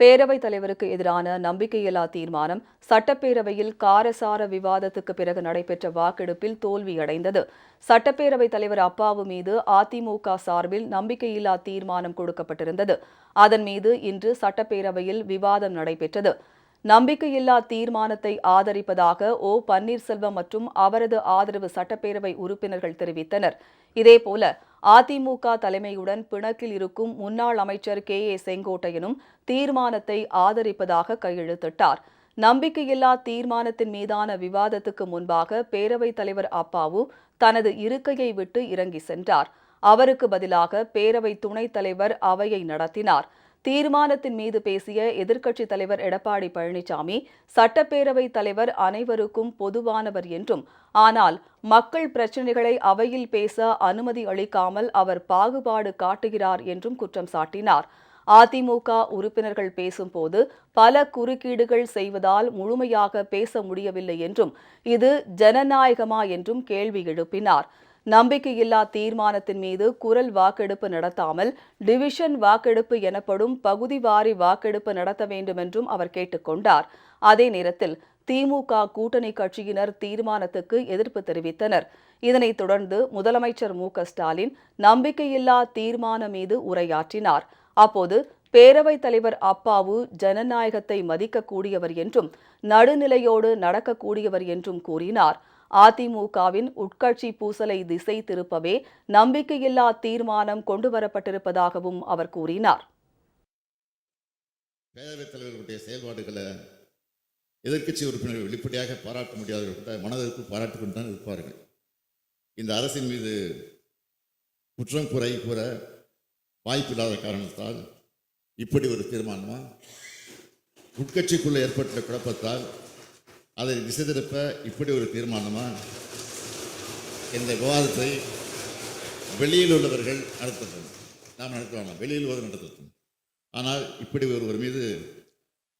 பேரவைத் தலைவருக்கு எதிரான நம்பிக்கையில்லா தீர்மானம் சட்டப்பேரவையில் காரசார விவாதத்துக்கு பிறகு நடைபெற்ற வாக்கெடுப்பில் தோல்வியடைந்தது. சட்டப்பேரவைத் தலைவர் அப்பாவு மீது அதிமுக சார்பில் நம்பிக்கையில்லா தீர்மானம் கொடுக்கப்பட்டிருந்தது. அதன் மீது இன்று சட்டப்பேரவையில் விவாதம் நடைபெற்றது. நம்பிக்கையில்லா தீர்மானத்தை ஆதரிப்பதாக ஓ. பன்னீர்செல்வம் மற்றும் அவரது ஆதரவு சட்டப்பேரவை உறுப்பினர்கள் தெரிவித்தனர். இதேபோல அதிமுக தலைமையுடன் பிணக்கில் இருக்கும் முன்னாள் அமைச்சர் கே ஏ செங்கோட்டையனும் தீர்மானத்தை ஆதரிப்பதாக கையெழுத்திட்டார். நம்பிக்கையில்லா தீர்மானத்தின் மீதான விவாதத்துக்கு முன்பாக பேரவைத் தலைவர் அப்பாவு தனது இருக்கையை விட்டு இறங்கி சென்றார். அவருக்கு பதிலாக பேரவை துணைத் தலைவர் அவையை நடத்தினார். தீர்மானத்தின் மீது பேசிய எதிர்க்கட்சித் தலைவர் எடப்பாடி பழனிசாமி சட்டப்பேரவைத் தலைவர் அனைவருக்கும் பொதுவானவர் என்றும் ஆனால் மக்கள் பிரச்சினைகளை அவையில் பேச அனுமதி அளிக்காமல் அவர் பாகுபாடு காட்டுகிறார் என்றும் குற்றம் சாட்டினார். அதிமுக உறுப்பினர்கள் பேசும்போது பல குறுக்கீடுகள் செய்வதால் முழுமையாக பேச முடியவில்லை என்றும் இது ஜனநாயகமா என்றும் கேள்வி எழுப்பினார். நம்பிக்கையில்லா தீர்மானத்தின் மீது குரல் வாக்கெடுப்பு நடத்தாமல் டிவிஷன் வாக்கெடுப்பு எனப்படும் பகுதிவாரி வாக்கெடுப்பு நடத்த வேண்டும் என்றும் அவர் கேட்டுக்கொண்டார். அதே நேரத்தில் திமுக கூட்டணி கட்சியினர் தீர்மானத்துக்கு எதிர்ப்பு தெரிவித்தனர். இதனைத் தொடர்ந்து முதலமைச்சர் மு ஸ்டாலின் நம்பிக்கையில்லா தீர்மானம் மீது உரையாற்றினார். அப்போது பேரவைத் தலைவர் அப்பாவு ஜனநாயகத்தை மதிக்கக்கூடியவர் என்றும் நடுநிலையோடு நடக்கக்கூடியவர் என்றும் கூறினார். அதிமுகவின் உட்கட்சி பூசலை திசை திருப்பவே நம்பிக்கையில்லா தீர்மானம் கொண்டுவரப்பட்டிருப்பதாகவும் அவர் கூறினார். பேரவைத் தலைவர்களுடைய செயல்பாடுகளை எதிர்க்கட்சி உறுப்பினர்கள் வெளிப்படையாக பாராட்ட முடியாதவர்கள் மனதிற்கு பாராட்டு கொண்டு தான் இருப்பார்கள். இந்த அரசின் மீது குற்றம் குறை கூற வாய்ப்பில்லாத காரணத்தால் இப்படி ஒரு தீர்மானமாக உட்கட்சிக்குள்ளே ஏற்பட்ட குழப்பத்தால் அதை திசை திருப்ப இப்படி ஒரு தீர்மானமா? இந்த விவாதத்தை வெளியில் உள்ளவர்கள் நடத்தட்டும். நாம் நடத்த வேண்டாம் வெளியில் உள்ளவர் நடத்தட்டும். ஆனால் இப்படி ஒருவர் மீது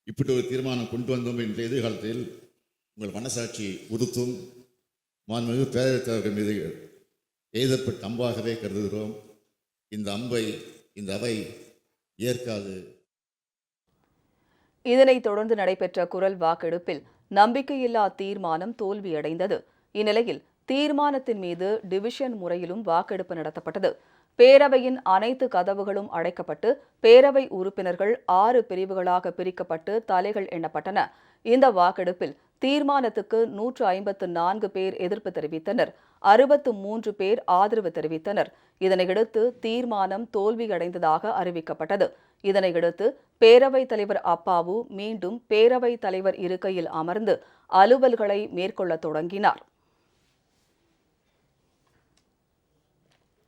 இப்படி ஒரு தீர்மானம் கொண்டு வந்தோம் என்ற எதிர்காலத்தில் உங்கள் மனசாட்சி உறுத்தும் மாண்புமிகு பேரவைத் மீது எழுதப்பட்ட அம்பாகவே கருதுகிறோம். இந்த அம்பை இந்த அவை ஏற்காது. இதனைத் தொடர்ந்து நடைபெற்ற குரல் வாக்கெடுப்பில் நம்பிக்கையில்லா தீர்மானம் தோல்வியடைந்தது. இந்நிலையில் தீர்மானத்தின் மீது டிவிஷன் முறையிலும் வாக்கெடுப்பு நடத்தப்பட்டது. பேரவையின் அனைத்து கதவுகளும் அடைக்கப்பட்டு பேரவை உறுப்பினர்கள் ஆறு பிரிவுகளாக பிரிக்கப்பட்டு தலைகள் எண்ணப்பட்டன. இந்த வாக்கெடுப்பில் தீர்மானத்துக்கு நூற்று ஐம்பத்து நான்கு பேர் எதிர்ப்பு தெரிவித்தனர். அறுபத்து மூன்று பேர் ஆதரவு தெரிவித்தனர். இதனையடுத்து தீர்மானம் தோல்வியடைந்ததாக அறிவிக்கப்பட்டது. இதனையடுத்து பேரவைத் தலைவர் அப்பாவு மீண்டும் பேரவைத் தலைவர் இருக்கையில் அமர்ந்து அலுவல்களை மேற்கொள்ளத் தொடங்கினார்.